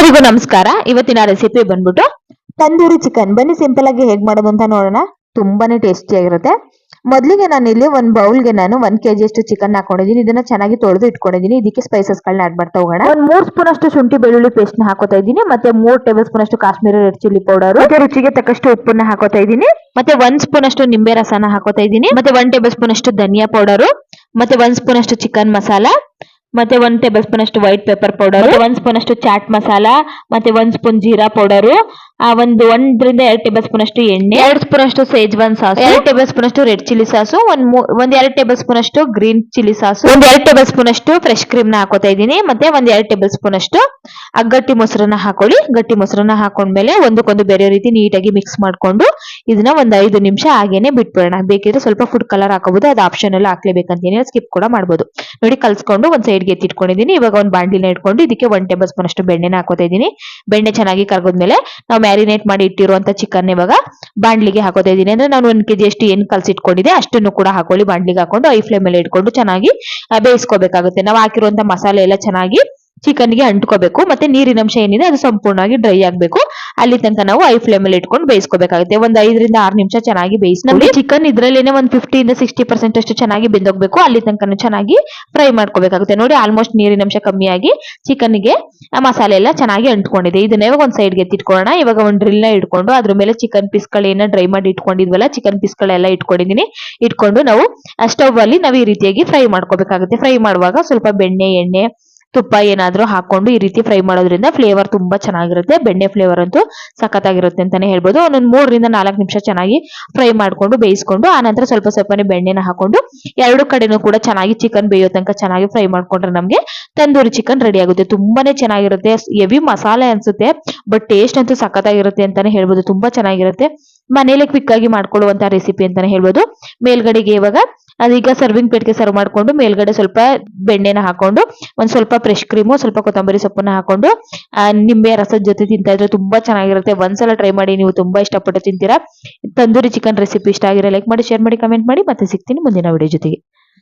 ಎಲ್ಲರಿಗೂ ನಮಸ್ಕಾರ. ಇವತ್ತಿನ ರೆಸಿಪಿ ಬಂದ್ಬಿಟ್ಟು ತಂದೂರಿ ಚಿಕನ್ ಬನ್ನಿ ಸಿಂಪಲ್ ಆಗಿ ಹೇಗ್ ಮಾಡೋದು ಅಂತ ನೋಡೋಣ. ತುಂಬಾನೇ ಟೇಸ್ಟಿ ಆಗಿರುತ್ತೆ. ಮೊದಲಿಗೆ ನಾನು ಇಲ್ಲಿ ಒಂದ್ ಬೌಲ್ಗೆ ನಾನು ಒಂದ್ ಕೆಜಿ ಅಷ್ಟು ಚಿಕನ್ ಹಾಕೊಂಡಿದ್ದೀನಿ. ಇದನ್ನ ಚೆನ್ನಾಗಿ ತೊಳೆದು ಇಟ್ಕೊಂಡಿದ್ದೀನಿ. ಇದಕ್ಕೆ ಸ್ಪೈಸಸ್ ಗಳನ್ನ ಆಡ್ ಮಾಡ್ತಾ ಹೋಗೋಣ. ಒಂದ್ ಮೂರ್ ಸ್ಪೂನ್ ಅಷ್ಟು ಶುಂಠಿ ಬೆಳ್ಳುಳ್ಳಿ ಪೇಸ್ಟ್ನ ಹಾಕೋತಾ ಇದ್ದೀನಿ. ಮತ್ತೆ ಮೂರ್ ಟೇಬಲ್ ಸ್ಪೂನ್ ಅಷ್ಟು ಕಾಶ್ಮೀರಿ ರೆಡ್ ಚಿಲ್ಲಿ ಪೌಡರ್ ಮತ್ತೆ ರುಚಿಗೆ ತಕ್ಕಷ್ಟು ಉಪ್ಪನ್ನ ಹಾಕೋತಾ ಇದ್ದೀನಿ. ಮತ್ತೆ ಒಂದ್ ಸ್ಪೂನ್ ಅಷ್ಟು ನಿಂಬೆ ರಸನ ಹಾಕೋತಾ ಇದ್ದೀನಿ. ಮತ್ತೆ ಒನ್ ಟೇಬಲ್ ಸ್ಪೂನ್ ಅಷ್ಟು ಧನಿಯಾ ಪೌಡರ್ ಮತ್ತೆ ಒಂದ್ ಸ್ಪೂನ್ ಅಷ್ಟು ಚಿಕನ್ ಮಸಾಲ. ಮತ್ತೆ ಒಂದ್ ಟೇಬಲ್ ಸ್ಪೂನ್ ಅಷ್ಟು ವೈಟ್ ಪೆಪ್ಪರ್ ಪೌಡರ್ ಒಂದ್ ಸ್ಪೂನ್ ಅಷ್ಟು ಚಾಟ್ ಮಸಾಲಾ ಮತ್ತೆ ಒಂದ್ ಸ್ಪೂನ್ ಜೀರಾ ಪೌಡರ್ ಒಂದು ಒಂದರಿಂದ ಎರಡ್ ಟೇಬಲ್ ಸ್ಪೂನ್ ಅಷ್ಟು ಎಣ್ಣೆ ಎರಡ್ ಸ್ಪೂನ್ ಅಷ್ಟು ಸೇಜ್ವಾನ್ ಸಾಸ್ ಎರಡ್ ಟೇಬಲ್ ಸ್ಪೂನ್ ಅಷ್ಟು ರೆಡ್ ಚಿಲ್ಲಿ ಸಾಸು ಒಂದ್ ಒಂದ್ ಎರಡ್ ಟೇಬಲ್ ಸ್ಪೂನ್ ಅಷ್ಟು ಗ್ರೀನ್ ಚಿಲ್ಲಿ ಸಾಸು ಒಂದ್ ಎರಡ್ ಟೇಬಲ್ ಸ್ಪೂನ್ ಅಷ್ಟು ಫ್ರೆಶ್ ಕ್ರೀಮ್ನ ಹಾಕೋತಾ ಇದೀನಿ ಮತ್ತೆ ಒಂದ್ ಎರಡ್ ಟೇಬಲ್ ಸ್ಪೂನ್ ಅಷ್ಟು ಆ ಗಟ್ಟಿ ಮೊಸರನ್ನ ಹಾಕೊಳ್ಳಿ. ಗಟ್ಟಿ ಮೊಸರನ್ನ ಹಾಕೊಂಡ್ಮೇಲೆ ಒಂದಕ್ಕೊಂದು ಬೇರೆ ರೀತಿ ನೀಟಾಗಿ ಮಿಕ್ಸ್ ಮಾಡ್ಕೊಂಡು ಇದನ್ನ ಒಂದ್ ಐದು ನಿಮಿಷ ಹಾಗೇನೆ ಬಿಟ್ಬಿಡೋಣ. ಬೇಕಿದ್ರೆ ಸ್ವಲ್ಪ ಫುಡ್ ಕಲರ್ ಹಾಕೋಬಹುದು ಅದು ಆಪ್ಷನ್ ಎಲ್ಲ ಹಾಕ್ಲೇಬೇಕಂತೇನಿಲ್ಲ ಸ್ಕಿಪ್ ಕೂಡ ಮಾಡ್ಬೋದು. ನೋಡಿ ಕಲ್ಸ್ಕೊಂಡು ಒಂದ್ ಸೈಡ್ಗೆ ಎತ್ತಿಟ್ಕೊಂಡಿದ್ದೀನಿ. ಇವಾಗ ಒಂದ್ ಬಾಂಡಿನ ಇಟ್ಕೊಂಡು ಇದಕ್ಕೆ ಒಂದ್ ಟೇಬಲ್ ಸ್ಪೂನ್ ಅಷ್ಟು ಬೆಣ್ಣೆನ ಹಾಕೋತಾ ಇದೀನಿ ಬೆಣ್ಣೆ ಚೆನ್ನಾಗಿ ಕರ್ಗೋದ್ಮೇಲೆ ನಾವು ಮ್ಯಾರಿನೇಟ್ ಮಾಡಿ ಇಟ್ಟಿರುವಂತ ಚಿಕನ್ ಇವಾಗ ಬಾಂಡ್ಲಿಗೆ ಹಾಕೋತಾ ಇದ್ದೀನಿ. ಅಂದ್ರೆ ನಾನು ಒಂದ್ ಕೆಜಿ ಅಷ್ಟು ಏನ್ ಕಲ್ಸಿಟ್ಕೊಂಡಿದೆ ಅಷ್ಟನ್ನು ಕೂಡ ಹಾಕೊಳ್ಳಿ. ಬಾಂಡ್ಲಿಗೆ ಹಾಕೊಂಡು ಐ ಫ್ಲೇಮ್ ಮೇಲೆ ಇಟ್ಕೊಂಡು ಚೆನ್ನಾಗಿ ಬೇಯಿಸ್ಕೋಬೇಕಾಗುತ್ತೆ. ನಾವು ಹಾಕಿರುವಂತ ಮಸಾಲೆ ಎಲ್ಲ ಚೆನ್ನಾಗಿ ಚಿಕನ್ಗೆ ಅಂಟ್ಕೋಬೇಕು ಮತ್ತೆ ನೀರಿನ ಅಂಶ ಏನಿದೆ ಅದು ಸಂಪೂರ್ಣವಾಗಿ ಡ್ರೈ ಆಗಬೇಕು. ಅಲ್ಲಿ ತನಕ ನಾವು ಐ ಫ್ಲೇಮ್ ಅಲ್ಲಿ ಇಟ್ಕೊಂಡು ಬೇಯಿಸ್ಕೋಬೇಕಾಗುತ್ತೆ. ಒಂದ್ ಐದರಿಂದ ಆರು ನಿಮಿಷ ಚೆನ್ನಾಗಿ ಬೇಯಿಸಿ ನಮಗೆ ಚಿಕನ್ ಇದ್ರಲ್ಲೇನೆ ಒಂದ್ ಫಿಫ್ಟಿಯಿಂದ ಸಿಕ್ಸ್ಟಿ ಪರ್ಸೆಂಟ್ ಅಷ್ಟು ಚೆನ್ನಾಗಿ ಬೆಂದೋಗ್ಬೇಕು. ಅಲ್ಲಿ ತನಕ ಚೆನ್ನಾಗಿ ಫ್ರೈ ಮಾಡ್ಕೋಬೇಕಾಗುತ್ತೆ. ನೋಡಿ ಆಲ್ಮೋಸ್ಟ್ ನೀರಿನ ಅಂಶ ಕಮ್ಮಿಯಾಗಿ ಚಿಕನ್ಗೆ ಮಸಾಲೆ ಎಲ್ಲ ಚೆನ್ನಾಗಿ ಅಂಟ್ಕೊಂಡಿದೆ. ಇದನ್ನ ಇವಾಗ ಒಂದ್ ಸೈಡ್ಗೆ ಎತ್ತಿಟ್ಕೊಳ್ಳೋಣ. ಇವಾಗ ಒಂದ್ ಡ್ರಿಲ್ನ ಇಟ್ಕೊಂಡು ಅದ್ರ ಮೇಲೆ ಚಿಕನ್ ಪೀಸ್ಗಳೇನ ಡ್ರೈ ಮಾಡಿ ಇಟ್ಕೊಂಡಿದ್ವಲ್ಲ ಚಿಕನ್ ಪೀಸ್ ಗಳೆಲ್ಲ ಇಟ್ಕೊಂಡಿದೀನಿ ಇಟ್ಕೊಂಡು ನಾವು ಸ್ಟವ್ ಅಲ್ಲಿ ನಾವು ಈ ರೀತಿಯಾಗಿ ಫ್ರೈ ಮಾಡ್ಕೋಬೇಕಾಗುತ್ತೆ. ಫ್ರೈ ಮಾಡುವಾಗ ಸ್ವಲ್ಪ ಬೆಣ್ಣೆ ಎಣ್ಣೆ ತುಪ್ಪ ಏನಾದರೂ ಹಾಕೊಂಡು ಈ ರೀತಿ ಫ್ರೈ ಮಾಡೋದ್ರಿಂದ ಫ್ಲೇವರ್ ತುಂಬಾ ಚೆನ್ನಾಗಿರುತ್ತೆ. ಬೆಣ್ಣೆ ಫ್ಲೇವರ್ ಅಂತೂ ಸಖತ್ತಾಗಿರುತ್ತೆ ಅಂತಾನೆ ಹೇಳ್ಬೋದು. ಒಂದೊಂದು ಮೂರರಿಂದ ನಾಲ್ಕು ನಿಮಿಷ ಚೆನ್ನಾಗಿ ಫ್ರೈ ಮಾಡ್ಕೊಂಡು, ಬೇಯಿಸ್ಕೊಂಡು ಆನಂತರ ಸ್ವಲ್ಪ ಸ್ವಲ್ಪನೇ ಬೆಣ್ಣೆನ ಹಾಕೊಂಡು, ಎರಡು ಕಡೆನೂ ಕೂಡ ಚೆನ್ನಾಗಿ ಚಿಕನ್ ಬೇಯೋ ತನಕ ಚೆನ್ನಾಗಿ ಫ್ರೈ ಮಾಡ್ಕೊಂಡ್ರೆ ನಮಗೆ ತಂದೂರಿ ಚಿಕನ್ ರೆಡಿ ಆಗುತ್ತೆ. ತುಂಬಾನೇ ಚೆನ್ನಾಗಿರುತ್ತೆ. ಹೆವಿ ಮಸಾಲೆ ಅನ್ಸುತ್ತೆ ಬಟ್ ಟೇಸ್ಟ್ ಅಂತೂ ಸಖತ್ತಾಗಿರುತ್ತೆ ಅಂತಾನೆ ಹೇಳ್ಬೋದು. ತುಂಬಾ ಚೆನ್ನಾಗಿರುತ್ತೆ. ಮನೇಲೆ ಕ್ವಿಕ್ ಆಗಿ ಮಾಡ್ಕೊಳ್ಳುವಂತಹ ರೆಸಿಪಿ ಅಂತಾನೆ ಹೇಳ್ಬೋದು. ಮೇಲ್ಗಡೆಗೆ ಇವಾಗ, ಅದೀಗ ಸರ್ವಿಂಗ್ ಪ್ಲೇಟ್ಗೆ ಸರ್ವ್ ಮಾಡ್ಕೊಂಡು ಮೇಲ್ಗಡೆ ಸ್ವಲ್ಪ ಬೆಣ್ಣೆನ ಹಾಕೊಂಡು ಒಂದ್ ಸ್ವಲ್ಪ ಫ್ರೆಶ್ ಕ್ರೀಮು ಸ್ವಲ್ಪ ಕೊತ್ತಂಬರಿ ಸೊಪ್ಪನ್ನ ಹಾಕೊಂಡು ನಿಂಬೆ, ರಸದ ಜೊತೆ ತಿಂತಾ ಇದ್ರೆ ತುಂಬಾ ಚೆನ್ನಾಗಿರುತ್ತೆ. ಒಂದ್ಸಲ ಟ್ರೈ ಮಾಡಿ ನೀವು ತುಂಬಾ ಇಷ್ಟಪಟ್ಟು ತಿಂತೀರಾ. ತಂದೂರಿ ಚಿಕನ್ ರೆಸಿಪಿ ಇಷ್ಟ ಆಗಿರೋ ಲೈಕ್ ಮಾಡಿ ಶೇರ್ ಮಾಡಿ ಕಮೆಂಟ್ ಮಾಡಿ. ಮತ್ತೆ ಸಿಗ್ತೀನಿ ಮುಂದಿನ ವಿಡಿಯೋ ಜೊತೆಗೆ.